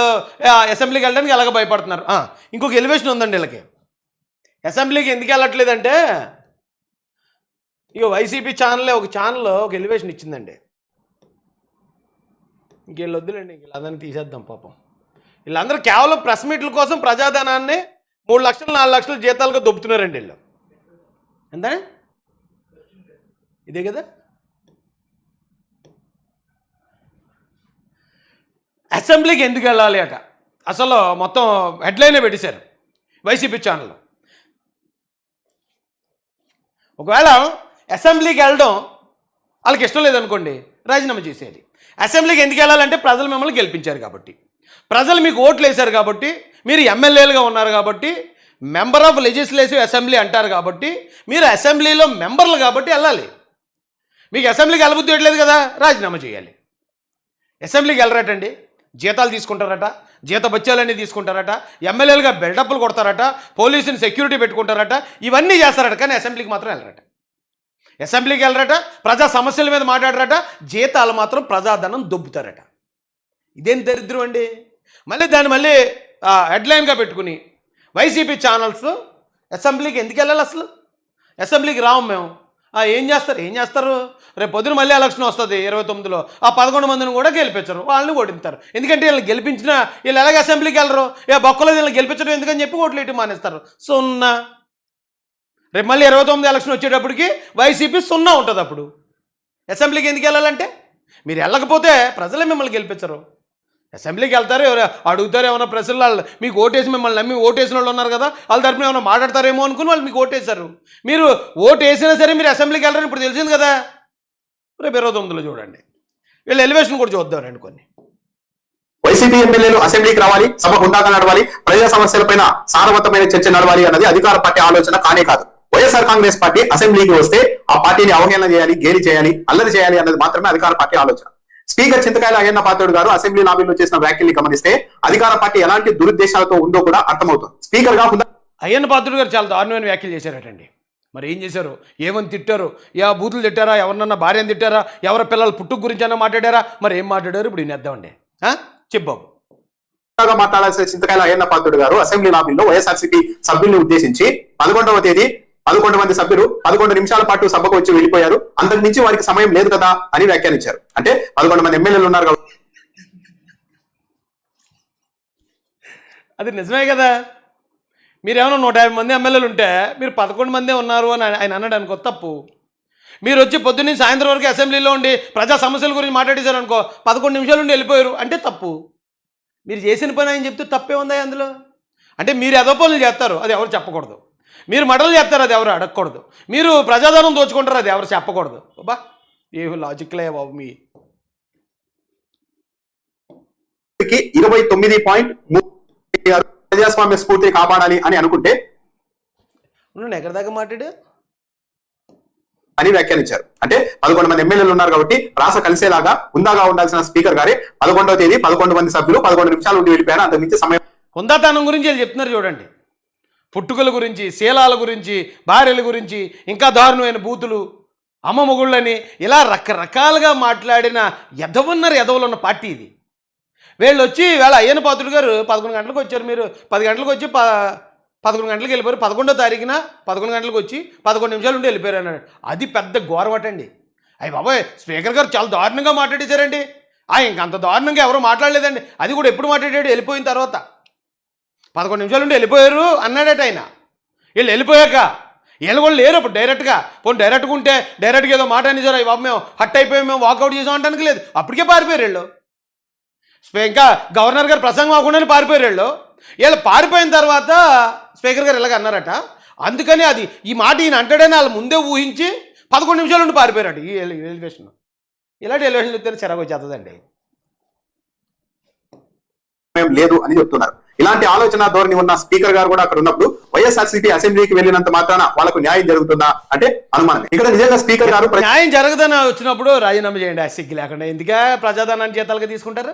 వాళ్ళు అసెంబ్లీకి వెళ్ళడానికి ఎలాగ భయపడుతున్నారు. ఇంకొక ఎలివేషన్ ఉందండి వీళ్ళకి. అసెంబ్లీకి ఎందుకు వెళ్ళట్లేదంటే ఇక వైసీపీ ఛానల్ ఒక ఛానల్ ఒక ఎలివేషన్ ఇచ్చిందండి. ఇంకేళ్ళు వద్దులేండి ఇంక అదని తీసేద్దాం పాపం. వీళ్ళందరూ కేవలం ప్రెస్ మీట్ల కోసం ప్రజాధనాన్ని మూడు లక్షలు నాలుగు లక్షలు జీతాలుగా దొబ్బుతున్నారండి వీళ్ళు. ఎంత ఇదే కదా? అసెంబ్లీకి ఎందుకు వెళ్ళాలి అట? అసలు మొత్తం హెడ్లైనే పెట్టేశారు వైసీపీ ఛానల్లో ఒకవేళ అసెంబ్లీకి వెళ్ళడం వాళ్ళకి ఇష్టం లేదనుకోండి రాజీనామా చేసేయాలి. అసెంబ్లీకి ఎందుకు వెళ్ళాలంటే ప్రజలు మిమ్మల్ని గెలిపించారు కాబట్టి. ప్రజలు మీకు ఓట్లు వేశారు కాబట్టి మీరు ఎమ్మెల్యేలుగా ఉన్నారు కాబట్టి మెంబర్ ఆఫ్ లెజిస్లేటివ్ అసెంబ్లీ అంటారు కాబట్టి మీరు అసెంబ్లీలో మెంబర్లు కాబట్టి వెళ్ళాలి. మీకు అసెంబ్లీకి వెళ్ళబుద్ధి వేయట్లేదు కదా రాజీనామా చేయాలి. అసెంబ్లీకి వెళ్ళరటండి. జీతాలు తీసుకుంటారట జీత బత్యాలన్నీ తీసుకుంటారట ఎమ్మెల్యేలుగా బెల్డప్పులు కొడతారట పోలీసుని సెక్యూరిటీ పెట్టుకుంటారట ఇవన్నీ చేస్తారట. కానీ అసెంబ్లీకి మాత్రం వెళ్ళరట. అసెంబ్లీకి వెళ్ళరట ప్రజా సమస్యల మీద మాట్లాడరట జీతాలు మాత్రం ప్రజాధనం దొబ్బుతారట. ఇదేం దరిద్రం అండి? మళ్ళీ దాన్ని మళ్ళీ హెడ్లైన్గా పెట్టుకుని వైసీపీ ఛానల్స్ అసెంబ్లీకి ఎందుకు వెళ్ళాలి అసలు? అసెంబ్లీకి రాము మేము. ఏం చేస్తారు? ఏం చేస్తారు? రేపు పొద్దున మళ్ళీ ఎలక్షన్ వస్తుంది ఇరవై తొమ్మిదిలో. ఆ పదకొండు మందిని కూడా గెలిపించరు. వాళ్ళని ఓడిస్తారు ఎందుకంటే వీళ్ళని గెలిపించిన వీళ్ళు ఎలాగ అసెంబ్లీకి వెళ్ళరు? ఏ బొక్కలో వీళ్ళని గెలిపించడం ఎందుకని చెప్పి ఓట్లు ఇటు మానేస్తారు. సున్నా. రేపు మళ్ళీ ఇరవై తొమ్మిది ఎలక్షన్ వచ్చేటప్పటికి వైసీపీ సున్నా ఉంటుంది అప్పుడు అసెంబ్లీకి ఎందుకు వెళ్ళాలంటే? మీరు వెళ్ళకపోతే ప్రజలే మిమ్మల్ని గెలిపించరు. అసెంబ్లీకి వెళ్తారు ఎవరు అడుగుతారు ఏమైనా ప్రజలు వాళ్ళు మీకు ఓటేసి మిమ్మల్ని నమ్మి ఓటేసిన వాళ్ళు ఉన్నారు కదా వాళ్ళ తరపున ఏమైనా మాట్లాడతారేమో అనుకుని వాళ్ళు మీకు ఓటేశారు. మీరు ఓటు వేసినా సరే మీరు అసెంబ్లీకి వెళ్ళరని ఇప్పుడు తెలిసింది కదా. రేపు ఇరవై తొమ్మిదిలో చూడండి. వీళ్ళు ఎలివేషన్ కూడా చూద్దాం రండి కొన్ని. వైసీపీ ఎమ్మెల్యేలు అసెంబ్లీకి రావాలి సభ గుండాగా నడవాలి ప్రజా సమస్యలపైన సారవంతమైన చర్చ నడవాలి అన్నది అధికార పార్టీ ఆలోచన కానే కాదు. వైఎస్ఆర్ కాంగ్రెస్ పార్టీ అసెంబ్లీకి వస్తే ఆ పార్టీని అవహేళన చేయాలి గేలి చేయాలి అల్లరి చేయాలి అన్నది మాత్రమే అధికార పార్టీ ఆలోచన. స్పీకర్ చింతకాయల అయ్యన్న పాత్రుడు గారు అసెంబ్లీ లాబీలో చేసిన వ్యాఖ్యల్ని గమనిస్తే అధికార పార్టీ ఎలాంటి దురుద్దేశాలతో ఉందో కూడా అర్థమవుతుంది. స్పీకర్గా అయ్యన్న పాత్రుడు గారు చాలా దారుణమైన వ్యాఖ్యలు చేశారటండి. మరి ఏం చేశారు? ఏమని తిట్టారు? యా బూతులు తిట్టారా? ఎవరినన్నా భార్యను తిట్టారా? ఎవరి పిల్లల పుట్టుకు గురించి అన్నా మాట్లాడారా? మరి ఏం మాట్లాడారు? ఇప్పుడు నేద్దామండి చెప్పాము మాట్లాడాల్సిన చింతకాయల అయ్యన్న పాత్రుడు గారు అసెంబ్లీ లాబీలో వైఎస్ఆర్సీపీ సభ్యుల్ని ఉద్దేశించి పదకొండవ తేదీ పదకొండు మంది సభ్యులు పదకొండు నిమిషాల పాటు సభకు వచ్చి వెళ్ళిపోయారు. అంతకు మించి వారికి సమయం లేదు కదా అని వ్యాఖ్యానించారు. అంటే పదకొండు మంది ఎమ్మెల్యేలు ఉన్నారు కాబట్టి. అది నిజమే కదా. మీరేమన్నా నూట యాభై మంది ఎమ్మెల్యేలు ఉంటే మీరు పదకొండు మందే ఉన్నారు అని ఆయన- ఆయన అన్నాడు అనుకో తప్పు. మీరు వచ్చి పొద్దున్న సాయంత్రం వరకు అసెంబ్లీలో ఉండి ప్రజా సమస్యల గురించి మాట్లాడేశారు అనుకో పదకొండు నిమిషాలు ఉండి వెళ్ళిపోయారు. అంటే తప్పు. మీరు చేసిన పని ఆయన చెప్తే తప్పే ఉందా అందులో? అంటే మీరు ఎదో పనులు చేస్తారు అది ఎవరు చెప్పకూడదు. మీరు మడలు చేస్తారు అది ఎవరు అడగకూడదు. మీరు ప్రజాధనం దోచుకుంటారు అది ఎవరు చెప్పకూడదు. బాబా ఏ లాజిక్లే బాబు మీ. ఇరవై తొమ్మిది పాయింట్ ప్రజాస్వామ్య స్ఫూర్తిని కాపాడాలి అని అనుకుంటే ఎక్కడి దాకా మాట్లాడు అని వ్యాఖ్యానించారు. అంటే పదకొండు మంది ఎమ్మెల్యేలు ఉన్నారు కాబట్టి రాస కలిసేలాగా ఉందాగా ఉండాల్సిన స్పీకర్ గారే పదకొండవ తేదీ పదకొండు మంది సభ్యులు పదకొండు నిమిషాలు ఉండి వెళ్ళిపోయారు. అంతకు మించి సమయం హుందాతనం గురించి చెప్తున్నారు చూడండి. పుట్టుకల గురించి శీలాల గురించి భార్యల గురించి ఇంకా దారుణమైన బూతులు అమ్మ మొగుళ్ళని ఇలా రకరకాలుగా మాట్లాడిన ఎదవన్నారు ఎదవలు ఉన్న పార్టీ ఇది. వీళ్ళు వచ్చి వేళ అయ్యన పాత్రుడు గారు పదకొండు గంటలకు వచ్చారు మీరు. పది గంటలకు వచ్చి ప పదకొండు గంటలకు వెళ్ళిపోయారు. పదకొండో తారీఖున పదకొండు గంటలకు వచ్చి పదకొండు నిమిషాలు ఉండి వెళ్ళిపోయారు అన్నాడు. అది పెద్ద ఘోరవటండి అయ్యి బాబాయ్ స్పీకర్ గారు చాలా దారుణంగా మాట్లాడేశారండి. ఆ ఇంకంత దారుణంగా ఎవరు మాట్లాడలేదండి. అది కూడా ఎప్పుడు మాట్లాడాడు? వెళ్ళిపోయిన తర్వాత. పదకొండు నిమిషాలు ఉండి వెళ్ళిపోయారు అన్నాడట ఆయన. వీళ్ళు వెళ్ళిపోయాక వీళ్ళు కూడా లేరు అప్పుడు డైరెక్ట్గా పోనీ డైరెక్ట్గా ఉంటే డైరెక్ట్గా ఏదో మాట అనేసారు అయ్యి బాబు మేము హట్ అయిపోయి మేము వాకౌట్ చేసాం అంటానికి లేదు. అప్పటికే పారిపోయారు వీళ్ళు. ఇంకా గవర్నర్ గారు ప్రసంగం అవ్వకుండానే పారిపోయారు వీళ్ళు. వీళ్ళు పారిపోయిన తర్వాత స్పీకర్ గారు ఇలాగ అన్నారట అందుకని అది ఈ మాట ఈయన అంటాడని వాళ్ళు ముందే ఊహించి పదకొండు నిమిషాలు ఉండి పారిపోయారట ఈ ఎలి- ఎలివేషన్ ఇలాంటి ఎలివేషన్ చెప్తే చిరాకు వచ్చేస్తుందండి లేదు అని చెప్తున్నారు. ఇలాంటి ఆలోచన ధోరణి ఉన్న స్పీకర్ గారు కూడా అక్కడ ఉన్నప్పుడు వైఎస్ఆర్సీపీ అసెంబ్లీకి వెళ్ళినంత మాత్రాన వాళ్ళకు న్యాయం జరుగుతుందా అంటే అనుమానం ఇక్కడ నిజంగా స్పీకర్ గారు న్యాయం జరగదని వచ్చినప్పుడు రాజీనామా చేయండి ఆ సిగ్గు లేకుండా. ఎందుకే ప్రజాధనాన్ని జీతాలుగా తీసుకుంటారు?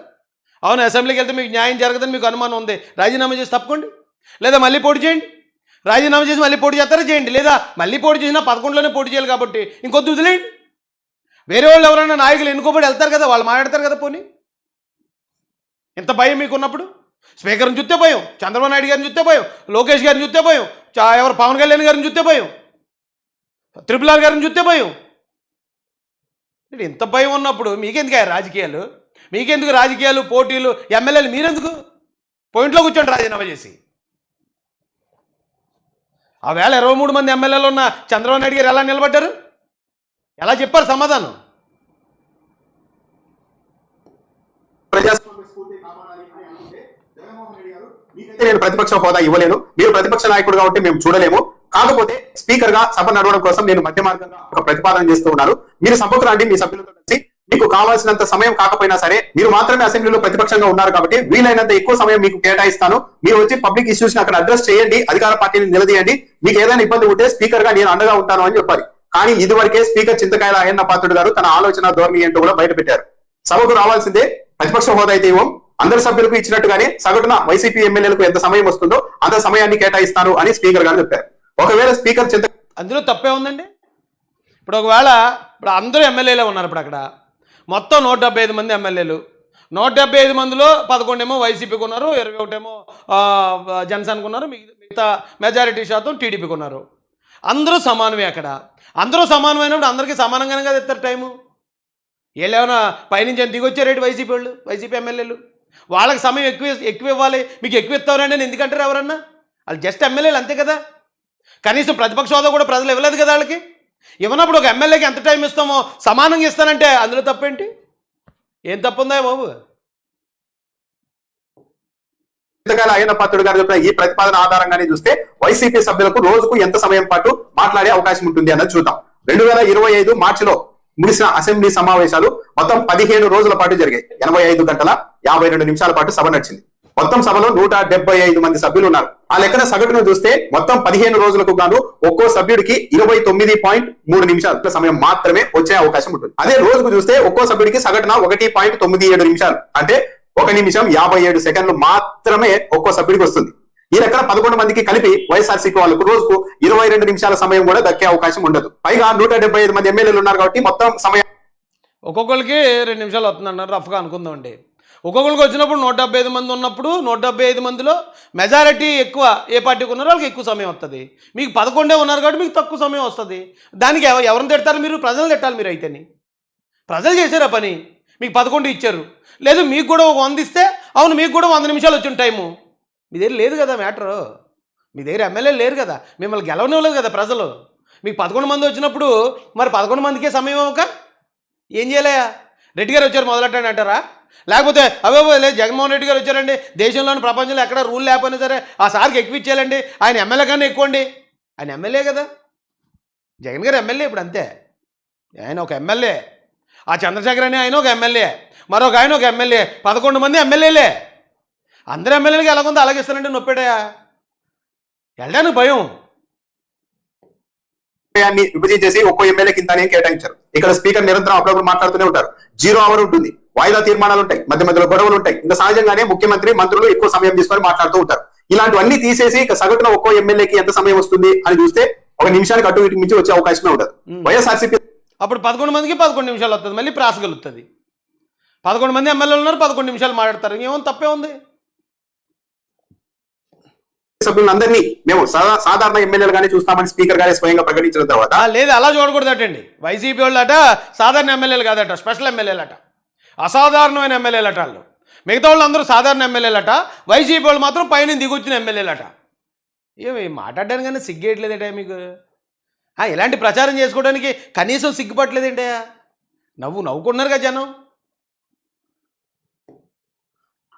అవును అసెంబ్లీకి వెళ్తే మీకు న్యాయం జరగదని మీకు అనుమానం ఉంది. రాజీనామా చేసి తప్పుకోండి. లేదా మళ్ళీ పోటీ చేయండి. రాజీనామా చేసి మళ్ళీ పోటీ చేస్తారా చేయండి. లేదా మళ్ళీ పోటీ చేసినా పదకొండులోనే పోటీ చేయాలి కాబట్టి ఇంకొద్దు వదిలేయండి. వేరే వాళ్ళు ఎవరైనా నాయకులు ఎన్నుకోబడి వెళ్తారు కదా వాళ్ళు మాట్లాడతారు కదా పోనీ. ఇంత భయం మీకు ఉన్నప్పుడు స్పీకర్ని చూస్తే భయం చంద్రబాబు నాయుడు గారిని చూస్తే భయం లోకేష్ గారిని చూస్తే భయం చా- ఎవరు పవన్ కళ్యాణ్ గారిని చూస్తే భయం త్రిపుల్ ఆర్ గారిని చూస్తే భయం ఇంత భయం ఉన్నప్పుడు మీకెందుకు ఆ రాజకీయాలు? మీకెందుకు రాజకీయాలు పోటీలు ఎమ్మెల్యేలు మీరెందుకు? పాయింట్లో కూర్చోండి రాజీనామా చేసి. ఆ వేళ ఇరవై మూడు మంది ఎమ్మెల్యేలు ఉన్న చంద్రబాబు నాయుడు గారు ఎలా నిలబడ్డారు? ఎలా చెప్పారు సమాధానం? ప్రజాస్వామ్య స్ఫూర్తి కాపాడాలి అని అనుకుంటే జగన్మోహన్ రెడ్డి గారు మీకైతే నేను ప్రతిపక్ష హోదా ఇవ్వలేను. మీరు ప్రతిపక్ష నాయకుడుగా ఉంటే మేము చూడలేము. కాకపోతే స్పీకర్గా సభ నడవడం కోసం నేను మధ్య మార్గంగా ఒక ప్రతిపాదన చేస్తూ ఉన్నాను మీరు సభకు రండి మీ సభ్యులతో కలిసి. మీకు కావాల్సినంత సమయం కాకపోయినా సరే మీరు మాత్రమే అసెంబ్లీలో ప్రతిపక్షంగా ఉన్నారు కాబట్టి వీలైనంత ఎక్కువ సమయం మీకు కేటాయిస్తాను. మీరు వచ్చి పబ్లిక్ ఇష్యూస్ అక్కడ అడ్రస్ చేయండి అధికార పార్టీని నిలదీయండి. మీకు ఏదైనా ఇబ్బంది ఉంటే స్పీకర్గా నేను అండగా ఉంటాను అని చెప్పాలి. కానీ ఇదివరకే స్పీకర్ చింతకాయల అయ్యన్న పాత్రుడు గారు తన ఆలోచన ధోరణి ఏంటో కూడా బయట పెట్టారు సభకు రావాల్సిందే ప్రతిపక్ష హోదా అయితే ఇవ్వం. అందరి సభ్యులకు ఇచ్చినట్టుగానే సగటున వైసీపీ ఎమ్మెల్యేలకు ఎంత సమయం వస్తుందో అంత సమయాన్ని కేటాయిస్తాను అని స్పీకర్ గారు చెప్పారు. ఒకవేళ స్పీకర్ చింత అందులో తప్పే ఉందండి? ఇప్పుడు ఒకవేళ ఇప్పుడు అందరూ ఎమ్మెల్యేలే ఉన్నారు ఇప్పుడు అక్కడ. మొత్తం నూట డెబ్బై ఐదు మంది ఎమ్మెల్యేలు. నూట డెబ్బై ఐదు మందిలో పదకొండేమో వైసీపీకి ఉన్నారు ఇరవై ఒకటేమో జనసేనకు ఉన్నారు మిగతా మెజారిటీ శాతం టీడీపీకి ఉన్నారు. అందరూ సమానమే అక్కడ. అందరూ సమానమైనప్పుడు అందరికీ సమానంగానే కదా ఇస్తారు టైము? వీళ్ళు ఏమైనా పైనుంచి ఏమైనా దిగొచ్చారేంటి వైసీపీ వాళ్ళు వైసీపీ ఎమ్మెల్యేలు? వాళ్ళకి సమయం ఎక్కువ ఎక్కువ ఇవ్వాలి. మీకు ఎక్కువ ఇస్తారండి అని ఎందుకంటారు ఎవరన్నా? వాళ్ళు జస్ట్ ఎమ్మెల్యేలు అంతే కదా. కనీసం ప్రతిపక్ష హోదా కూడా ప్రజలు ఇవ్వలేదు కదా వాళ్ళకి. ఇవ్వనప్పుడు ఒక ఎమ్మెల్యేకి ఎంత టైం ఇస్తామో సమానంగా ఇస్తానంటే అందులో తప్పేంటి? ఏం తప్పుందా బాబు? చింతకాయల అయిన పాత్రుడు గారు చెప్పిన ఈ ప్రతిపాదన ఆధారంగానే చూస్తే వైసీపీ సభ్యులకు రోజుకు ఎంత సమయం పాటు మాట్లాడే అవకాశం ఉంటుంది అన్నది చూద్దాం. రెండు వేల ఇరవై ఐదు మార్చిలో ముగిసిన అసెంబ్లీ సమావేశాలు మొత్తం పదిహేను రోజుల పాటు జరిగాయి. ఎనభై ఐదు గంటల యాభై రెండు నిమిషాల పాటు సభ నడిచింది. మొత్తం సభలో నూట డెబ్బై ఐదు మంది సభ్యులు ఉన్నారు. ఆ లెక్కన సగటును చూస్తే మొత్తం పదిహేను రోజులకు గాను ఒక్కో సభ్యుడికి ఇరవై తొమ్మిది పాయింట్ మూడు నిమిషాల సమయం మాత్రమే వచ్చే అవకాశం ఉంటుంది. అదే రోజుకు చూస్తే ఒక్కో సభ్యుడికి సగటున ఒకటి పాయింట్ తొమ్మిది ఏడు నిమిషాలు. అంటే ఒక నిమిషం యాభై ఏడు సెకండ్లు మాత్రమే ఒక్కో సభ్యుడికి వస్తుంది. ఈ లెక్కన పదకొండు మందికి కలిపి వైఎస్ఆర్సీపీ వాళ్ళకు రోజుకు ఇరవై రెండు నిమిషాల సమయం కూడా దక్కే అవకాశం ఉండదు. పైగా నూట డెబ్బై ఐదు మంది ఎమ్మెల్యేలు ఉన్నారు కాబట్టి మొత్తం సమయం ఒక్కొక్కరికి రెండు నిమిషాలు వస్తుందన్నారు రఫ్గా అనుకుందామండి ఒక్కొక్కరికి వచ్చినప్పుడు నూట డెబ్బై ఐదు మంది ఉన్నప్పుడు నూట డెబ్బై ఐదు మందిలో మెజారిటీ ఎక్కువ ఏ పార్టీకి ఉన్నారో వాళ్ళకి ఎక్కువ సమయం వస్తుంది. మీకు పదకొండే ఉన్నారు కాబట్టి మీకు తక్కువ సమయం వస్తుంది. దానికి ఎవరిని తిడతారు మీరు? ప్రజలు తిట్టాలి మీరు అయితేని. ప్రజలు చేశారు ఆ పని? మీకు పదకొండు ఇచ్చారు. లేదు మీకు కూడా ఒక వంద ఇస్తే అవును మీకు కూడా వంద నిమిషాలు వచ్చిన టైము. మీ దగ్గర లేదు కదా మ్యాటరు? మీ దగ్గర ఎమ్మెల్యే లేరు కదా. మిమ్మల్ని గెలవనివ్వలేదు కదా ప్రజలు. మీకు పదకొండు మంది వచ్చినప్పుడు మరి పదకొండు మందికే సమయం అవ్వక ఏం చేయలేయా రెడ్డి గారు వచ్చారు మొదలెట్టండి అంటారా? లేకపోతే అవే లేదు జగన్మోహన్ రెడ్డి గారు వచ్చారండి. దేశంలోని ప్రపంచంలో ఎక్కడ రూల్ లేకపోయినా సరే ఆ సార్కి ఎక్కువ ఇచ్చేయాలండి ఆయన ఎమ్మెల్యే కన్నా ఎక్కువ అండి. ఆయన ఎమ్మెల్యే కదా. జగన్ గారు ఎమ్మెల్యే ఇప్పుడు అంతే. ఆయన ఒక ఎమ్మెల్యే. ఆ చంద్రశేఖర్ అని ఆయన ఒక ఎమ్మెల్యే. మరొక ఆయన ఒక ఎమ్మెల్యే. పదకొండు మంది ఎమ్మెల్యేలే. అందరు ఎమ్మెల్యేలకి ఎలాగుందో అలాగే ఇస్తానంటే నొప్పెడయా వెళ్ళడానికి భయం? విభజించేసి ఒక్కో ఎమ్మెల్యేకి ఇంత అని కేటాయించారు. ఇక్కడ స్పీకర్ నిరంతరం అప్పుడప్పుడు మాట్లాడుతూనే ఉంటారు. జీరో అవర్ ఉంటుంది. వాయిదా తీర్మానాలు ఉంటాయి. మధ్య మధ్యలో గొడవలు ఉంటాయి. ఇంకా సహజంగానే ముఖ్యమంత్రి మంత్రులు ఎక్కువ సమయం తీసుకొని మాట్లాడుతూ ఉంటారు. ఇలాంటివన్నీ తీసేసి ఇక సగటున ఒక్కో ఎమ్మెల్యేకి ఎంత సమయం వస్తుంది అని చూస్తే ఒక నిమిషానికి అటు ఇటు మించి వచ్చే అవకాశమే ఉండదు. వైఎస్ఆర్సీపీ అప్పుడు పదకొండు మందికి పదకొండు నిమిషాలు వస్తుంది మళ్ళీ ప్రాస కలుగుతుంది పదకొండు మంది ఎమ్మెల్యేలు ఉన్నారు పదకొండు నిమిషాలు మాట్లాడతారు. ఏమో తప్పే ఉంది. సభ్యులందరినీ మేము సాధారణ ఎమ్మెల్యేలుగానే చూస్తామని స్పీకర్ గారే స్వయంగా ప్రకటించిన తర్వాత లేదు అలా చూడకూడదటండి వైసీపీ వాళ్ళట సాధారణ ఎమ్మెల్యేలు కాదట స్పెషల్ ఎమ్మెల్యేలట. అసాధారణమైన ఎమ్మెల్యేలట వాళ్ళు. మిగతా వాళ్ళు అందరూ సాధారణ ఎమ్మెల్యేలట. వైసీపీ వాళ్ళు మాత్రం పైన దిగొచ్చిన ఎమ్మెల్యేలట. ఏమి మాట్లాడడానికి కానీ సిగ్గేయట్లేదట మీకు? ఆ, ఇలాంటి ప్రచారం చేసుకోవడానికి కనీసం సిగ్గుపట్టలేదేంటే నవ్వు నవ్వుకున్నారు కదా జనం.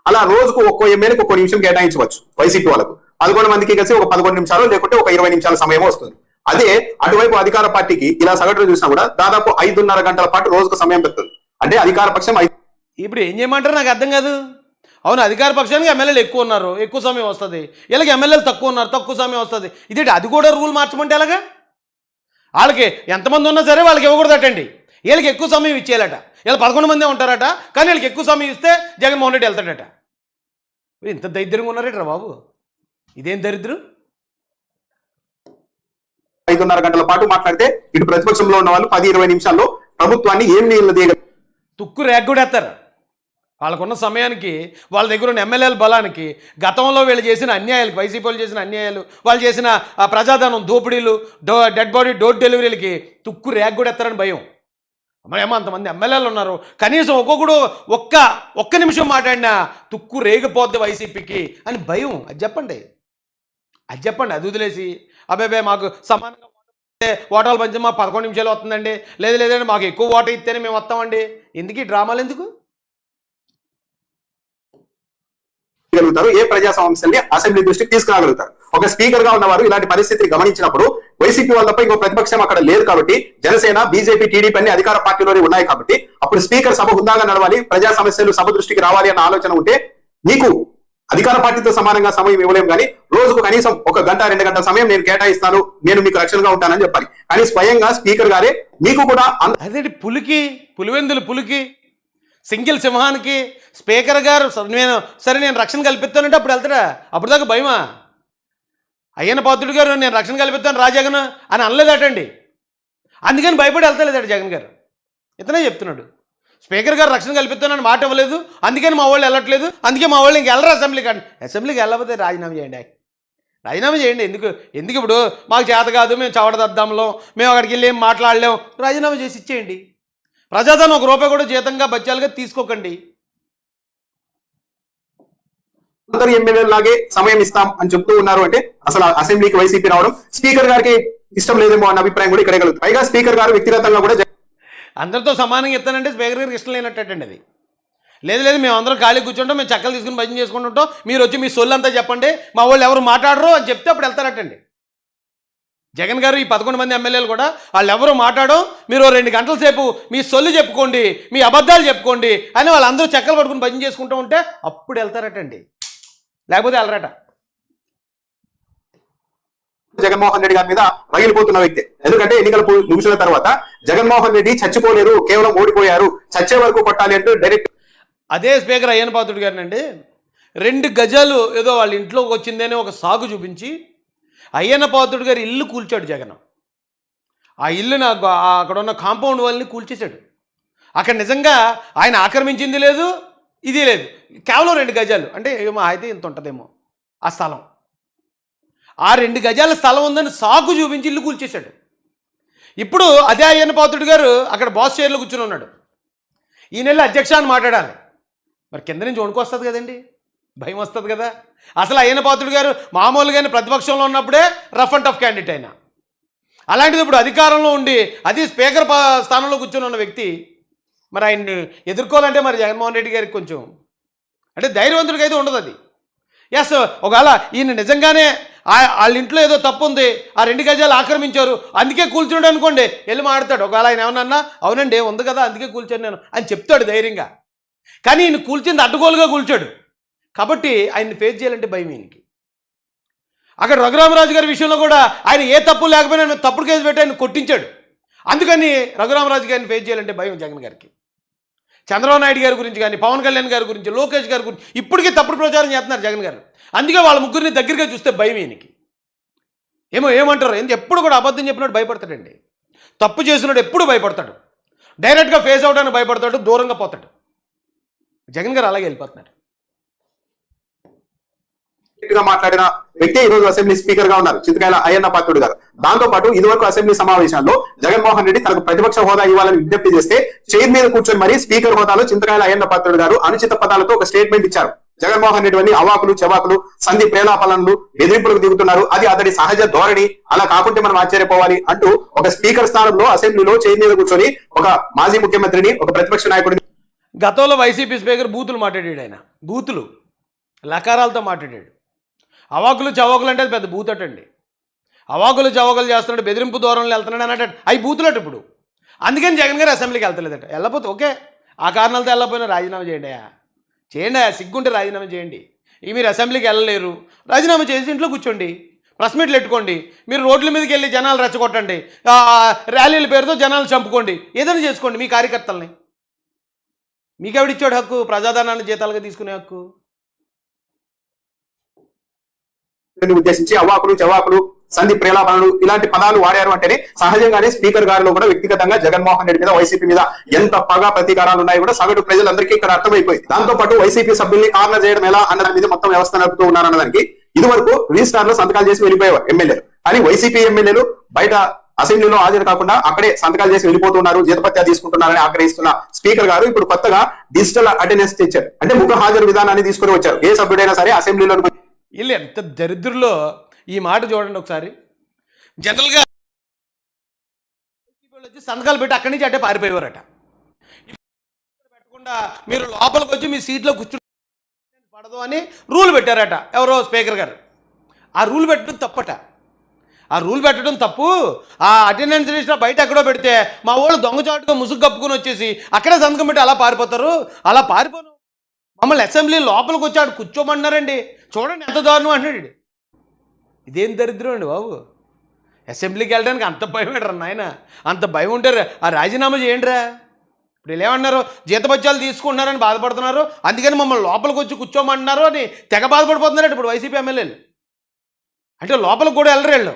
అలా రోజుకు ఒక్కో ఎమ్మెల్యేకి ఒక్కో నిమిషం కేటాయించవచ్చు వైసీపీ వాళ్ళకు. పదకొండు మందికి కలిసి ఒక పదకొండు నిమిషాలు లేకుంటే ఒక ఇరవై నిమిషాల సమయం వస్తుంది. అదే అటువైపు అధికార పార్టీకి ఇలా సగటు చూసినా కూడా దాదాపు ఐదున్నర గంటల పాటు రోజుకు సమయం పెడుతుంది. అంటే అధికార పక్షం ఇప్పుడు ఏం చేయమంటారు? నాకు అర్థం కాదు. అవును అధికార పక్షానికి ఎమ్మెల్యేలు ఎక్కువ ఉన్నారు. ఎక్కువ సమయం వస్తుంది. వీళ్ళకి ఎమ్మెల్యేలు తక్కువ ఉన్నారు. తక్కువ సమయం వస్తుంది. ఇదేంటి? అది కూడా రూల్ మార్చమంటే ఎలాగా? వాళ్ళకి ఎంతమంది ఉన్నా సరే వాళ్ళకి ఇవ్వకూడదటండి వీళ్ళకి ఎక్కువ సమయం ఇచ్చేయాలట. వీళ్ళు పదకొండు మందే ఉంటారట. కానీ వీళ్ళకి ఎక్కువ సమయం ఇస్తే జగన్మోహన్ రెడ్డి వెళ్తాడట. మీరు ఇంత దరిద్రంగా ఉన్నారేట్రా బాబు? ఇదేం దరిద్రం? ఐదున్నర గంటల పాటు మాట్లాడితే ఇటు ప్రతిపక్షంలో ఉన్న వాళ్ళు పది ఇరవై నిమిషాల్లో ప్రభుత్వాన్ని ఏం నీళ్ళు దిగ తుక్కు రేగ్గూడేస్తారు వాళ్ళకున్న సమయానికి వాళ్ళ దగ్గర ఉన్న ఎమ్మెల్యేల బలానికి గతంలో వీళ్ళు చేసిన అన్యాయాలకు వైసీపీ వాళ్ళు చేసిన అన్యాయాలు వాళ్ళు చేసిన ఆ ప్రజాధనం దోపిడీలు డో డెడ్ బాడీ డోర్ డెలివరీలకి తుక్కు రేగ్ కూడా ఎత్తారని భయం. మరి ఏమో అంతమంది ఎమ్మెల్యేలు ఉన్నారు. కనీసం ఒక్కొక్కడు ఒక్క ఒక్క నిమిషం మాట్లాడినా తుక్కు రేగిపోద్ది వైసీపీకి అని భయం. అది చెప్పండి. అది చెప్పండి అది వదిలేసి. అబ్బాబే మాకు సమానంగా ఓటర్లు పంచి మా పదకొండు నిమిషాలు వస్తుందండి. లేదు లేదండి మాకు ఎక్కువ ఓటర్ ఇస్తేనే మేము వస్తామండి. ఎందుకు ఈ డ్రామాలు ఎందుకు? గలుగుతారు ఏ ప్రజా సమస్యల్ని అసెంబ్లీ దృష్టికి తీసుకురాగలుగుతారు. ఒక స్పీకర్గా ఉన్నవారు ఇలాంటి పరిస్థితిని గమనించినప్పుడు వైసీపీ వాళ్ళ తప్ప ఇంకో ప్రతిపక్షం అక్కడ లేదు కాబట్టి జనసేన బీజేపీ టీడీపీ అన్ని అధికార పార్టీలోనే ఉన్నాయి కాబట్టి అప్పుడు స్పీకర్ సభ హుందాగా నడవాలి ప్రజా సమస్యలు సభ దృష్టికి రావాలి అన్న ఆలోచన ఉంటే నీకు అధికార పార్టీతో సమానంగా సమయం ఇవ్వలేము కానీ రోజుకు కనీసం ఒక గంట రెండు గంటల సమయం నేను కేటాయిస్తాను. నేను మీకు రక్షణగా ఉంటానని చెప్పాలి. కానీ స్వయంగా స్పీకర్ గారే మీకు కూడా అంత అదేంటి పులికి పులివెందులు పులికి సింగిల్ సింహానికి స్పీకర్ గారు నేను సరే నేను రక్షణ కల్పిస్తానంటే అప్పుడు వెళ్తాడా? అప్పుడు దాకా భయమా? అయ్యన పాత్రుడు గారు నేను రక్షణ కల్పిస్తాను రాజగన్ అని అనలేదటండి. అందుకని భయపడి వెళ్తలేదట జగన్ గారు. ఇతనే చెప్తున్నాడు. స్పీకర్ గారు రక్షణ కల్పిస్తానని మాట ఇవ్వలేదు. అందుకని మా వాళ్ళు వెళ్ళట్లేదు. అందుకే మా వాళ్ళు ఇంక వెళ్ళరు అసెంబ్లీకి అంటే. అసెంబ్లీకి వెళ్ళకపోతే రాజీనామా చేయండి. రాజీనామా చేయండి. ఎందుకు? ఎందుకు ఇప్పుడు మాకు చేత కాదు మేము చవడదద్దాంలో మేము అక్కడికి వెళ్ళి ఏం మాట్లాడలేం. రాజీనామా చేసి ఇచ్చేయండి. ప్రజాధనం ఒక రూపాయి కూడా జీతంగా బత్యాలుగా తీసుకోకండి. అందరు ఎమ్మెల్యేలాగే సమయం ఇస్తాం అని చెప్తూ ఉన్నారు అంటే అసలు అసెంబ్లీకి వైసీపీ రావడం స్పీకర్ గారికి ఇష్టం లేదేమో అన్న అభిప్రాయం కూడా ఇక్కడ కలుగుతుంది. పైగా స్పీకర్ గారు వ్యక్తిగతంగా కూడా అందరితో సమానంగా ఇస్తానంటే స్పీకర్ గారికి ఇష్టం లేనట్టండి అది. లేదు లేదు మేము అందరం ఖాళీ కూర్చుంటాం మేము చక్కలు తీసుకుని భజన చేసుకుంటుంటాం మీరు వచ్చి మీ సొల్లు అంతా చెప్పండి మా వాళ్ళు ఎవరు మాట్లాడరు అని చెప్తే అప్పుడు వెళ్తారటండి. జగన్ గారు ఈ పదకొండు మంది ఎమ్మెల్యేలు కూడా వాళ్ళు ఎవరు మాట్లాడడం మీరు రెండు గంటల సేపు మీ సొల్లు చెప్పుకోండి మీ అబద్ధాలు చెప్పుకోండి అని వాళ్ళందరూ చెక్కలు పట్టుకుని భజన చేసుకుంటూ ఉంటే అప్పుడు వెళ్తారటండి. లేకపోతే వెళ్ళరట. జగన్మోహన్ రెడ్డి గారి మీద రగిలిపోతున్న వ్యక్తి. ఎందుకంటే ఎన్నికలు ముగిసిన తర్వాత జగన్మోహన్ రెడ్డి చచ్చిపోలేరు కేవలం ఓడిపోయారు. చచ్చే వరకు కొట్టాలి అంటూ డైరెక్ట్ అదే స్పీకర్ అయ్యన్ పాత్రుడు గారినండి రెండు గజాలు ఏదో వాళ్ళ ఇంట్లోకి వచ్చిందని ఒక సాగు చూపించి అయ్యన్న పాత్రుడు గారి ఇల్లు కూల్చాడు జగన్. ఆ ఇల్లు నాకు అక్కడ ఉన్న కాంపౌండ్ వాళ్ళని కూల్చేశాడు. అక్కడ నిజంగా ఆయన ఆక్రమించింది లేదు ఇది లేదు. కేవలం రెండు గజాలు. అంటే ఏమో అయితే ఇంత ఉంటుందేమో. ఆ స్థలం. ఆ రెండు గజాల స్థలం ఉందని సాకు చూపించి ఇల్లు కూల్చేశాడు. ఇప్పుడు అదే అయ్యన్న పాత్రుడు గారు అక్కడ బాస్ చైర్లో కూర్చుని ఉన్నాడు. ఈ నెల అధ్యక్ష అని మాట్లాడాలి. మరి కింద నుంచి వణుకొస్తుంది కదండి. భయం వస్తుంది కదా. అసలు అయ్యన పాత్రుడు గారు మామూలుగానే ప్రతిపక్షంలో ఉన్నప్పుడే రఫ్ అండ్ టఫ్ క్యాండిడేట్ అయినా అలాంటిది ఇప్పుడు అధికారంలో ఉండి అది స్పీకర్ స్థానంలో కూర్చొని ఉన్న వ్యక్తి మరి ఆయన్ని ఎదుర్కోవాలంటే మరి జగన్మోహన్ రెడ్డి గారికి కొంచెం అంటే ధైర్యవంతుడికి అయితే ఉండదు అది. ఎస్ ఒకవేళ ఈయన నిజంగానే వాళ్ళ ఇంట్లో ఏదో తప్పు ఉంది. ఆ రెండు గజాలు ఆక్రమించారు. అందుకే కూల్చుండు అనుకోండి. వెళ్ళి మాడతాడు. ఒకవేళ ఆయన ఏమన్నా అవునండి ఉంది కదా అందుకే కూల్చాను నేను అని చెప్తాడు ధైర్యంగా. కానీ ఈయన కూల్చింది అడ్డగోలుగా కూల్చాడు. కాబట్టి ఆయన్ని ఫేస్ చేయాలంటే భయం ఈయనకి. అక్కడ రఘురామరాజు గారి విషయంలో కూడా ఆయన ఏ తప్పు లేకపోయినా ఆయన తప్పుడు కేసు పెట్టి ఆయన కొట్టించాడు. అందుకని రఘురామరాజు గారిని ఫేస్ చేయాలంటే భయం జగన్ గారికి. చంద్రబాబు నాయుడు గారి గురించి కానీ పవన్ కళ్యాణ్ గారి గురించి లోకేష్ గారి గురించి ఇప్పటికీ తప్పుడు ప్రచారం చేస్తున్నారు జగన్ గారు. అందుకే వాళ్ళ ముగ్గురిని దగ్గరగా చూస్తే భయం ఈయనకి. ఏమో ఏమంటారు ఎందుకు ఎప్పుడు కూడా అబద్ధం చెప్పినట్టు భయపడతాడండి. తప్పు చేసినాడు ఎప్పుడు భయపడతాడు. డైరెక్ట్గా ఫేస్ అవడానికి భయపడతాడు దూరంగా పోతాడు. జగన్ గారు అలాగే వెళ్ళిపోతున్నారు. మాట్లాడిన వ్యక్తి ఈ రోజు అసెంబ్లీ స్పీకర్గా ఉన్నారు చింతకాయల అయ్యన్న పాత్రుడు గారు. దాంతో పాటు ఇదివరకు అసెంబ్లీ సమావేశాల్లో జగన్మోహన్ రెడ్డి తనకు ప్రతిపక్ష హోదా ఇవ్వాలని విజ్ఞప్తి చేస్తే చైర్ మీద కూర్చొని మరీ స్పీకర్ హోదాలో చింతకాయల అయ్యన్న పాత్రుడు గారు అనుచిత పదాలతో ఒక స్టేట్మెంట్ ఇచ్చారు. జగన్మోహన్ రెడ్డి అన్ని అవాకులు చెవాకులు సంధి ప్రేలాపలనలు బెదిరింపులకు దిగుతున్నారు. అది అతడి సహజ ధోరణి. అలా కాకుంటే మనం ఆశ్చర్యపోవాలి అంటూ ఒక స్పీకర్ స్థానంలో అసెంబ్లీలో చైర్ మీద కూర్చొని ఒక మాజీ ముఖ్యమంత్రిని ఒక ప్రతిపక్ష నాయకుడిని గతంలో వైసీపీ స్పీకర్ బూతులు మాట్లాడాడు ఆయన. బూతులు. లకారాలతో మాట్లాడాడు. అవాకులు చవాకులు అంటే అది పెద్ద బూతటండి అవాకులు చవాకులు చేస్తున్నాడు బెదిరింపు దూరంలో వెళ్తున్నాడు అన్నట్టు అవి బూతులట ఇప్పుడు. అందుకని జగన్ గారు అసెంబ్లీకి వెళ్తలేదట. వెళ్ళకపోతే ఓకే. ఆ కారణాలతో వెళ్ళకపోయినా రాజీనామా చేయండి చేయండి సిగ్గుంటే రాజీనామా చేయండి. ఇక మీరు అసెంబ్లీకి వెళ్ళలేరు. రాజీనామా చేసి ఇంట్లో కూర్చోండి. ప్రెస్ మీట్లు పెట్టుకోండి. మీరు రోడ్ల మీదకి వెళ్ళి జనాలు రెచ్చగొట్టండి. ర్యాలీల పేరుతో జనాలు చంపుకోండి. ఏదైనా చేసుకోండి మీ కార్యకర్తల్ని. మీకు ఎవడిచ్చాడు హక్కు? ప్రజాధనాన్ని జీతాలుగా తీసుకునే హక్కు? ఉద్దేశించి అవాకులు చవాకులు సంధి ప్రేలాపనలు ఇలాంటి పదాలు వాడారు అంటేనే సహజంగానే స్పీకర్ గారిలో కూడా వ్యక్తిగతంగా జగన్మోహన్ రెడ్డి మీద వైసీపీ మీద ఎంత పగ ప్రతీకారాలు ఉన్నాయి కూడా సగటు ప్రజలందరికీ ఇక్కడ అర్థమైపోయింది. దాంతో పాటు వైసీపీ సభ్యుల్ని కార్నర్ చేయడం ఎలా అన్న దాని మీద మొత్తం వ్యవస్థ నడుపుతూ ఉన్నారన్న దానికి ఇది వరకు రిజిస్టార్లో సంతకాలు చేసి వెళ్ళిపోయేవారు ఎమ్మెల్యేలు. కానీ వైసీపీ ఎమ్మెల్యేలు బయట అసెంబ్లీలో హాజరు కాకుండా అక్కడే సంతకాలు చేసి వెళ్ళిపోతున్నారు జీతపత్యా తీసుకుంటున్నారని ఆగ్రహిస్తున్న స్పీకర్ గారు ఇప్పుడు కొత్తగా డిజిటల్ అటెండెన్స్ తెచ్చారు. అంటే ముఖ హాజరు విధానాన్ని తీసుకుని వచ్చారు. ఏ సభ్యుడైనా సరే అసెంబ్లీలో వీళ్ళు ఎంత దరిద్రుల్లో ఈ మాట చూడండి ఒకసారి. జనరల్గా వచ్చి సంతకాలు పెట్టి అక్కడి నుంచి అట్టే పారిపోయేవారట. పెట్టకుండా మీరు లోపలికి వచ్చి మీ సీట్లో కూర్చుని పడదు అని రూల్ పెట్టారట ఎవరో స్పీకర్ గారు. ఆ రూల్ పెట్టడం తప్పట. ఆ రూల్ పెట్టడం తప్పు. ఆ అటెండెన్స్ లిస్ట్ బయట ఎక్కడో పెడితే మా వాళ్ళు దొంగచాటుగా ముసుగు కప్పుకొని వచ్చేసి అక్కడే సంతకం పెట్టి అలా పారిపోతారు. అలా పారిపోను. మమ్మల్ని అసెంబ్లీ లోపలికి వచ్చాడు కూర్చోమన్నారండి చూడండి ఎంత దారుణం అంటున్నాడు ఇదేం దరిద్రం అండి బాబు? అసెంబ్లీకి వెళ్ళడానికి అంత భయం ఏంట్రా నాయన? అంత భయం ఉంటారు ఆ రాజీనామా చేయండిరా. ఇప్పుడు వీళ్ళు ఏమన్నారు? జీతబత్యాలు తీసుకుంటున్నారని బాధపడుతున్నారు. అందుకని మమ్మల్ని లోపలికి వచ్చి కూర్చోమంటున్నారు అని తెగ బాధపడిపోతున్నారు ఇప్పుడు వైసీపీ ఎమ్మెల్యేలు. అంటే లోపలికి కూడా వెళ్ళరు వీళ్ళు.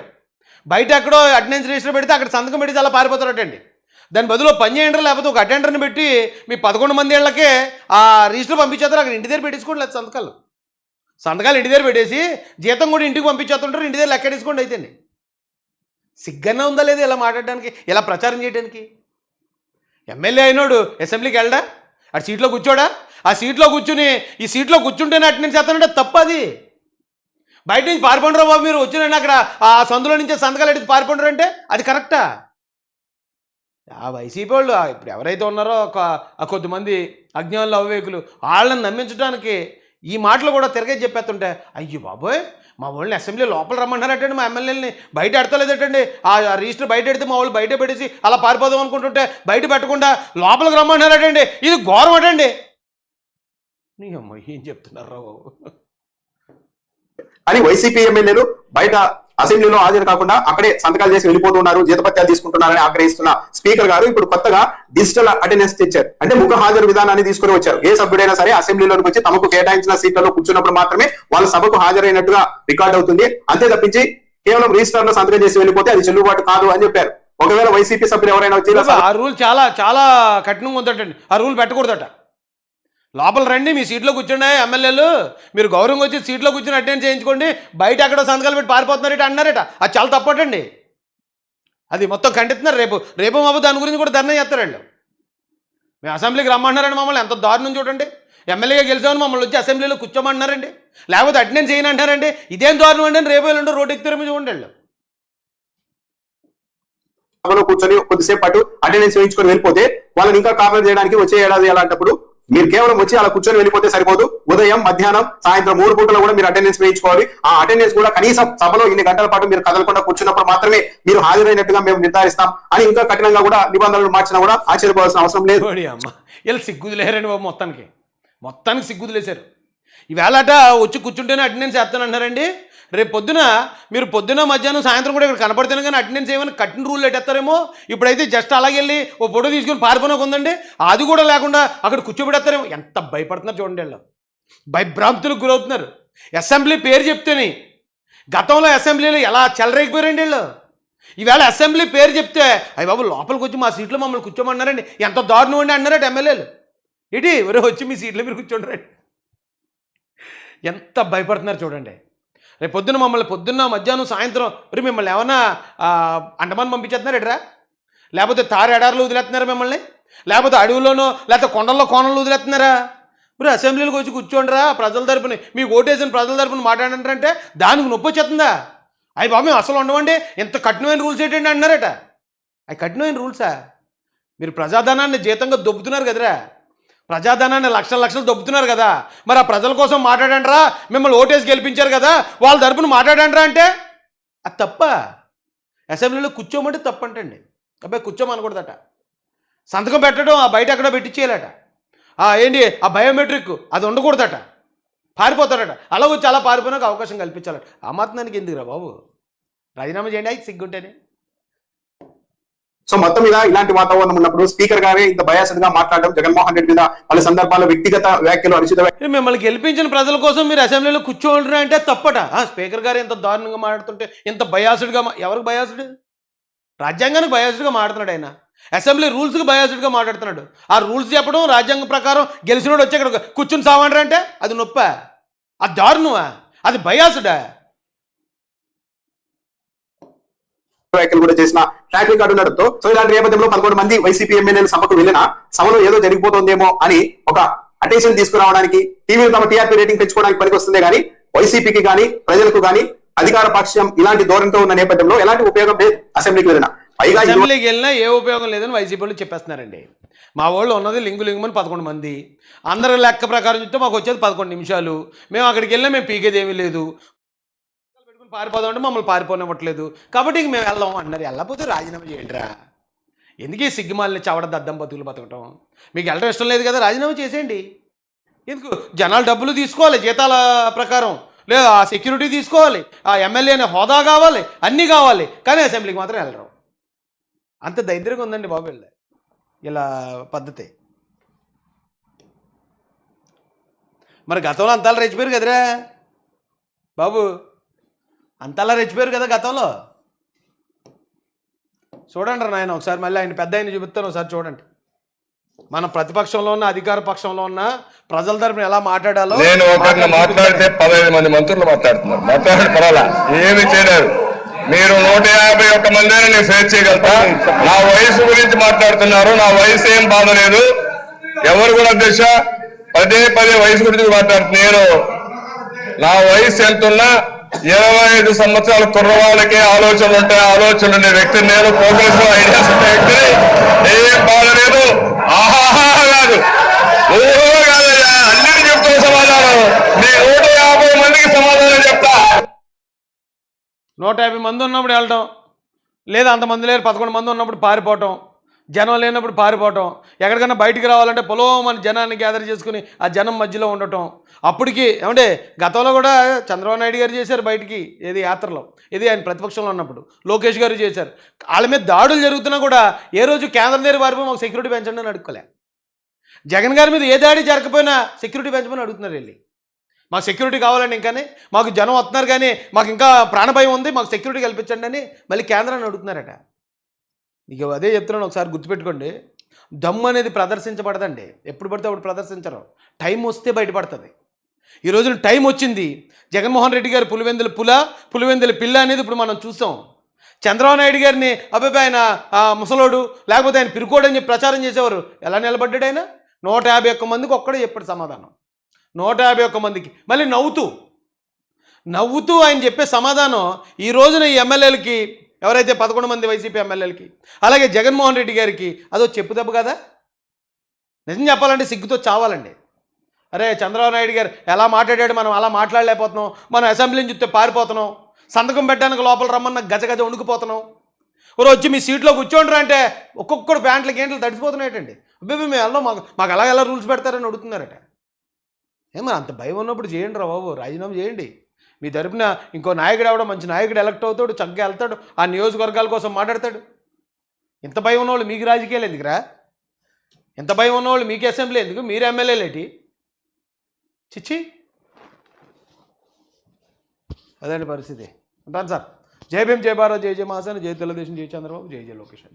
బయట ఎక్కడో అటెండెన్స్ రిజిస్టర్ పెడితే అక్కడ సంతకం పెడితే అలా పారిపోతారటండి. దాని బదులు పని చేయండి లేకపోతే ఒక అటెండర్ని పెట్టి మీ పదకొండు మంది ఏళ్ళకే ఆ రిజిస్టర్ పంపించేస్తారు. అక్కడ ఇంటి దగ్గర పెట్టించుకోండి లేదు సంతకాలు. సంతకాలు ఇంటి దగ్గర పెట్టేసి జీతం కూడా ఇంటికి పంపించేస్తుంటారు ఇంటి దగ్గర లెక్కడేసుకోండి అయితేండి. సిగ్గన్నా ఉందా లేదు ఇలా మాట్లాడడానికి ఇలా ప్రచారం చేయడానికి? ఎమ్మెల్యే అయినోడు అసెంబ్లీకి వెళ్ళడా? ఆ సీట్లో కూర్చోడా? ఆ సీట్లో కూర్చుని ఈ సీట్లో కూర్చుంటేనే అటెండెన్స్ చేస్తానంటే తప్పది. బయట నుంచి పారిపోండరా బాబు మీరు వచ్చిన అక్కడ ఆ సందులో నుంచి సంతకాలు అడిగి పారిపోండరు అంటే అది కరెక్టా? ఆ వైసీపీ వాళ్ళు ఇప్పుడు ఎవరైతే ఉన్నారో ఒక కొద్దిమంది అజ్ఞానులు అవివేకులు వాళ్ళని నమ్మించడానికి ఈ మాటలు కూడా తిరగే చెప్పేస్తుంటే అయ్యో బాబోయ్ మా వాళ్ళని అసెంబ్లీ లోపల రమ్మన్నారటండి మా ఎమ్మెల్యేని బయట ఎడతలేదటండి ఆ ఆ రిజిస్టర్ బయట ఎడితే మా వాళ్ళు బయట పెట్టేసి అలా పారిపోదాం అనుకుంటుంటే బయట పెట్టకుండా లోపలికి రమ్మన్నారటండి ఇది ఘోరం అటండి. నీ అమ్మ ఏం చెప్తున్నారు. రావు అని వైసీపీ ఎమ్మెల్యేలు బయట అసెంబ్లీలో హాజరు కాకుండా అక్కడే సంతకాలు చేసి వెళ్ళిపోతున్నారు జీతపత్యాలు తీసుకుంటున్నారని ఆగ్రహిస్తున్న స్పీకర్ గారు ఇప్పుడు కొత్తగా డిజిటల్ అటెండెన్స్ తెచ్చారు. అంటే ముఖ హాజరు విధానాన్ని తీసుకుని వచ్చారు. ఏ సభ్యుడైనా సరే అసెంబ్లీలోకి వచ్చి తమకు కేటాయించిన సీట్లలో కూర్చున్నప్పుడు మాత్రమే వాళ్ళ సభకు హాజరైనట్టుగా రికార్డ్ అవుతుంది. అంతే తప్పించి కేవలం రిజిస్టర్లో సంతకం చేసి వెళ్ళిపోతే అది చెల్లుబాటు కాదు అని చెప్పారు. ఒకవేళ వైసీపీ సభ్యులు ఎవరైనా వచ్చి ఆ రూల్ చాలా చాలా కఠినంగా ఉందటండి. ఆ రూల్ పెట్టకూడదట. లోపల రండి మీ సీట్లో కూర్చోండి ఎమ్మెల్యేలు. మీరు గౌరవం వచ్చి సీట్లో కూర్చొని అటెండ్ చేయించుకోండి. బయట అక్కడ సంతకాలు పెట్టి పారిపోతున్నారట అన్నారట. అది చాలా తప్పటండి అది మొత్తం ఖండిస్తున్నారు రేపు రేపు మాపు దాని గురించి కూడా ధర్నా చేస్తారు వీళ్ళు. మేము అసెంబ్లీకి రమ్మంటున్నారండి మమ్మల్ని. ఎంత దారుణం చూడండి. ఎమ్మెల్యేగా గెలిచామని మమ్మల్ని వచ్చి అసెంబ్లీలో కూర్చోమంటున్నారండి. లేకపోతే అటెండెన్స్ చేయను అంటారండి. ఇదేం దారుణం అండి రేపు వెళ్ళండి రోడ్డు ఎక్కుతారు మీరు చూడండి వీళ్ళు. కూర్చొని కొద్దిసేపు పాటు అటెండెన్స్ వేయించుకొని వెళ్ళిపోతే వాళ్ళని ఇంకా కాపరేట్ చేయడానికి వచ్చే ఏడాది అలాంటప్పుడు మీరు కేవలం వచ్చి అలా కూర్చొని వెళ్ళిపోతే సరిపోదు. ఉదయం మధ్యాహ్నం సాయంత్రం మూడు పూటలు కూడా మీరు అటెండెన్స్ వేయించుకోవాలి. ఆ అటెండెన్స్ కూడా కనీసం సభలో ఇన్ని గంటల పాటు మీరు కదలకుండా కూర్చున్నప్పుడు మాత్రమే మీరు హాజరైనట్టుగా మేము నిర్ధారిస్తాం. అని ఇంకా కఠినంగా కూడా నిబంధనలు మార్చినా కూడా ఆశ్చర్యపోవాల్సిన అవసరం లేదు. ఓడి వీళ్ళు సిగ్గుదిలేరండి బాబు మొత్తానికి. మొత్తానికి సిగ్గుదిలేశారు ఈవేళట వచ్చి కూర్చుంటేనే అటెండెన్స్ వేస్తానంటున్నారండి రేపు పొద్దున మీరు పొద్దున మధ్యాహ్నం సాయంత్రం కూడా ఇక్కడ కనపడితేనే కానీ అటెండెన్స్ ఏమైనా కట్టిన రూల్ ఎట్టేస్తారేమో ఇప్పుడైతే జస్ట్ అలాగే వెళ్ళి ఓ ఫోటో తీసుకుని పారిపోయినా ఉందండి. అది కూడా లేకుండా అక్కడ కూర్చోబెడతారేమో ఎంత భయపడుతున్నారు చూడండి వీళ్ళు. భయభ్రాంతులకు గురవుతున్నారు. అసెంబ్లీ పేరు చెప్తేనే. గతంలో అసెంబ్లీలో ఎలా చెలరేగిపోయారండి వీళ్ళు? ఈవేళ అసెంబ్లీ పేరు చెప్తే అయ్యి బాబు లోపలికి వచ్చి మా సీట్లో మమ్మల్ని కూర్చోమన్నారండి ఎంత దారుణం అండి అన్నారట ఎమ్మెల్యేలు. ఇటీ ఎవరో వచ్చి మీ సీట్లో మీరు కూర్చోండి ఎంత భయపడుతున్నారు చూడండి. రేపు పొద్దున్న మమ్మల్ని పొద్దున్న మధ్యాహ్నం సాయంత్రం మరి మిమ్మల్ని ఏమన్నా అండమాన్ పంపించేస్తున్నారు ఎడరా లేకపోతే తారు ఎడారులు వదిలేస్తున్నారా మిమ్మల్ని? లేకపోతే అడవుల్లోనో లేకపోతే కొండల్లో కోణంలో వదిలేస్తున్నారా మీరు అసెంబ్లీలోకి వచ్చి కూర్చోండిరా ప్రజల తరపున. మీకు ఓటేసిన ప్రజల తరపున మాట్లాడంటారంటే దానికి నొప్పి వచ్చేస్తుందా? అయ్యి బాబు మేము అసలు ఉండవండి. ఇంత కఠినమైన రూల్స్ ఏంటండి అన్నారట. అవి కఠినమైన రూల్సా? మీరు ప్రజాధనాన్ని జీతంగా దొబ్బుతున్నారు కదరా. ప్రజాధనాన్ని లక్షల లక్షలు దొబ్బుతున్నారు కదా. మరి ఆ ప్రజల కోసం మాట్లాడండిరా? మిమ్మల్ని ఓటేసి గెలిపించారు కదా. వాళ్ళ తరపున మాట్లాడండిరా అంటే? అది తప్ప. అసెంబ్లీలో కూర్చోమంటే తప్పంటండి. అబ్బాయి కూర్చోమనకూడదట. సంతకం పెట్టడం ఆ బయట ఎక్కడో పెట్టించేయాలట ఏంటి? ఆ బయోమెట్రిక్ అది ఉండకూడదట. పారిపోతాడట. అలా వచ్చి అలా పారిపోయినాక అవకాశం కల్పించాలట. ఆ మాత్రానికి ఎందుకురా బాబు? రాజీనామా చేయండి అయితే సిగ్గుంటేనే. సో మొత్తం మీద ఇలాంటి వాతావరణం ఉన్నప్పుడు స్పీకర్ గారే ఇంత బయాసడ్గా మాట్లాడడం జగన్మోహన్ రెడ్డి మీద పలు సందర్భాల్లో వ్యక్తిగత వ్యాఖ్యలు అనుచిత మిమ్మల్ని గెలిపించిన ప్రజల కోసం మీరు అసెంబ్లీలో కూర్చోండి అంటే తప్పట. ఆ, స్పీకర్ గారు ఎంత దారుణంగా మాట్లాడుతుంటే ఇంత బయాసుడ్గా గా ఎవరికి బయాసుడు? రాజ్యాంగానికి బయాసుడ్గా మాట్లాడుతున్నాడు ఆయన. అసెంబ్లీ రూల్స్కి బయాసుడ్గా మాట్లాడుతున్నాడు. ఆ రూల్స్ చెప్పడం రాజ్యాంగ ప్రకారం గెలిచినోడు వచ్చి ఇక్కడ కూర్చుని సావంటారంటే అది నొప్ప? అది దారుణమా? అది బయాసుడా? వ్యాఖ్యలు కూడా చేసిన ట్రాక్ రికార్డు ఉండడంతో సో ఇలాంటి నేపథ్యంలో పదకొండు మంది వైసీపీ ఎమ్మెల్యేలు సభకు వెళ్ళిన సభలో ఏదో జరిగిపోతుందేమో అని ఒక అటెన్షన్ తీసుకురావడానికి టీవీలు తమ టీఆర్పీ రేటింగ్ పెంచుకోవడానికి పనికొస్తుందే కానీ వైసీపీకి కానీ ప్రజలకు కానీ అధికార పక్షం ఇలాంటి ధోరణితో ఉన్న నేపథ్యంలో ఎలాంటి ఉపయోగం లేదు అసెంబ్లీకి వెళ్ళినా. పైగా అసెంబ్లీకి వెళ్ళినా ఏ ఉపయోగం లేదని వైసీపీ వాళ్ళు చెప్పేస్తున్నారండి. మా వాళ్ళు ఉన్నది లింగు లింగుమని పదకొండు మంది. అందరి లెక్క ప్రకారం చూస్తే మాకు వచ్చేది పదకొండు నిమిషాలు. మేము అక్కడికి వెళ్ళినా మేము పీకేది ఏమీ లేదు. పారిపోదాం అంటే మమ్మల్ని పారిపోనివ్వట్లేదు. కాబట్టి ఇంక మేము వెళ్దాం అన్నారు. వెళ్ళకపోతే రాజీనామా చేయండిరా. ఎందుకే ఈ సిగ్గుమాలని చవడ దద్దం బతుకులు బతకటం? మీకు వెళ్ళడం ఇష్టం లేదు కదా రాజీనామా చేసేయండి. ఎందుకు? జనాలు డబ్బులు తీసుకోవాలి జీతాల ప్రకారం. లేదా ఆ సెక్యూరిటీ తీసుకోవాలి ఆ ఎమ్మెల్యే అనే హోదా కావాలి అన్నీ కావాలి. కానీ అసెంబ్లీకి మాత్రం వెళ్ళరు. అంత దైద్యంగా ఉందండి బాబు వెళ్ళే ఇలా పద్ధతి. మరి గతంలో అంతాలు రెచ్చిపోయారు కదరా. బాబు అంతలా రెచ్చిపోయారు కదా గతంలో. చూడండి నాయన ఒకసారి మళ్ళీ ఆయన పెద్ద ఆయన చూపిస్తాను ఒకసారి చూడండి. మన ప్రతిపక్షంలో ఉన్న అధికార పక్షంలో ఉన్న ప్రజల తరపున ఎలా మాట్లాడాలో నేను ఒకరిని మాట్లాడితే పదహైదు మంది మంత్రులు మాట్లాడుతున్నారు. మాట్లాడి పర్వాలా ఏమి చేయలేరు మీరు నూట యాభై ఒక్క మందిని నేను ఫేస్ చేయగలుగుతా. నా వయసు గురించి మాట్లాడుతున్నారు. నా వయసు ఏం బాధ లేదు. ఎవరు కూడా అధ్యక్ష పదే పదే వయసు గురించి మాట్లాడుతున్నారు. నేను నా వయసు ఎంతున్నా ఇరవై ఐదు సంవత్సరాల కుర్రవాళ్ళకే ఆలోచనలు ఉంటాయి ఆలోచనలు ఉండే వ్యక్తి నేను ప్రోగ్రెస్ ఐడియాస్ ఉండే వ్యక్తిని ఏం బాధ లేదు. ఆహాహా కాదు. ఓహో కాదయ్యా. అన్నిటి చెప్తా సమాధానం. నీ నూట యాభై మందికి సమాధానం చెప్తా. నూట యాభై మంది ఉన్నప్పుడు వెళ్ళటం. లేదా అంతమంది లేరు పదకొండు మంది ఉన్నప్పుడు పారిపోవటం. జనం లేనప్పుడు పారిపోవటం. ఎక్కడికైనా బయటికి రావాలంటే పొలో మన జనాన్ని గ్యాదర్ చేసుకుని ఆ జనం మధ్యలో ఉండటం. అప్పటికి ఏమంటే గతంలో కూడా చంద్రబాబు నాయుడు గారు చేశారు బయటికి ఏది యాత్రలో. ఇది ఆయన ప్రతిపక్షంలో ఉన్నప్పుడు. లోకేష్ గారు చేశారు. వాళ్ళ మీద దాడులు జరుగుతున్నా కూడా ఏ రోజు కేంద్రం దగ్గర వారిపోయి మాకు సెక్యూరిటీ పెంచండి అని అడుక్కోలే. జగన్ గారి మీద ఏ దాడి జరగకపోయినా సెక్యూరిటీ పెంచమని అడుగుతున్నారు వెళ్ళి. మాకు సెక్యూరిటీ కావాలండి ఇంకానే. మాకు జనం వస్తున్నారు కానీ మాకు ఇంకా ప్రాణభయం ఉంది. మాకు సెక్యూరిటీ కల్పించండి అని మళ్ళీ కేంద్రాన్ని అడుగుతున్నారట. ఇక అదే చెప్తున్నాను ఒకసారి గుర్తుపెట్టుకోండి. దమ్ము అనేది ప్రదర్శించబడదండి. ఎప్పుడు పడితే అప్పుడు ప్రదర్శించరు. టైం వస్తే బయటపడుతుంది. ఈ రోజున టైం వచ్చింది. జగన్మోహన్ రెడ్డి గారు పులివెందుల పుల పులివెందుల పిల్ల అనేది ఇప్పుడు మనం చూసాం. చంద్రబాబు నాయుడు గారిని అబ్బాయి ఆయన ముసలోడు లేకపోతే ఆయన పిరుకోడు అని చెప్పి ప్రచారం చేసేవారు. ఎలా నిలబడ్డాడు ఆయన? నూట యాభై ఒక్క మందికి ఒక్కడే చెప్పాడు సమాధానం. నూట యాభై ఒక్క మందికి. మళ్ళీ నవ్వుతూ. నవ్వుతూ ఆయన చెప్పే సమాధానం ఈ రోజున ఈ ఎమ్మెల్యేలకి ఎవరైతే పదకొండు మంది వైసీపీ ఎమ్మెల్యేలకి అలాగే జగన్మోహన్ రెడ్డి గారికి అదో చెప్పు దెబ్బ కదా? నిజం చెప్పాలంటే సిగ్గుతో చావాలండి. అరే చంద్రబాబు నాయుడు గారు ఎలా మాట్లాడాడు మనం అలా మాట్లాడలేకపోతున్నాం మనం అసెంబ్లీని చూస్తే పారిపోతున్నాం సంతకం పెట్టడానికి లోపల రమ్మన్న గజ గజ వణుకుపోతున్నాం. ఎవరు వచ్చి మీ సీట్లో కూర్చోండ్రా అంటే ఒక్కొక్కడు ప్యాంట్లు గేంట్లు తడిసిపోతున్నాయటండి. అబ్బాయి మేము వెళ్ళాం మాకు మాకు ఎలా ఎలా రూల్స్ పెడతారని అడుగుతున్నారట. ఏమో అంత భయం ఉన్నప్పుడు చేయండి రా బాబు రాజీనామా చేయండి. మీ తరపున ఇంకో నాయకుడు అవడం మంచి నాయకుడు ఎలక్ట్ అవుతాడు చక్కగా వెళ్తాడు ఆ నియోజకవర్గాల కోసం మాట్లాడతాడు. ఇంత భయం ఉన్నవాళ్ళు మీకు రాజకీయాలు ఎందుకురా? ఎంత భయం ఉన్నవాళ్ళు మీకు అసెంబ్లీ ఎందుకు? మీరు ఎమ్మెల్యేలేటి చిచ్చి. అదండి పరిస్థితి. ఉంటాను సార్. జై భీమ్ జై భారత్ జై జై మహాసేన జై తెలుగుదేశం జై చంద్రబాబు జై జయ లోకేష్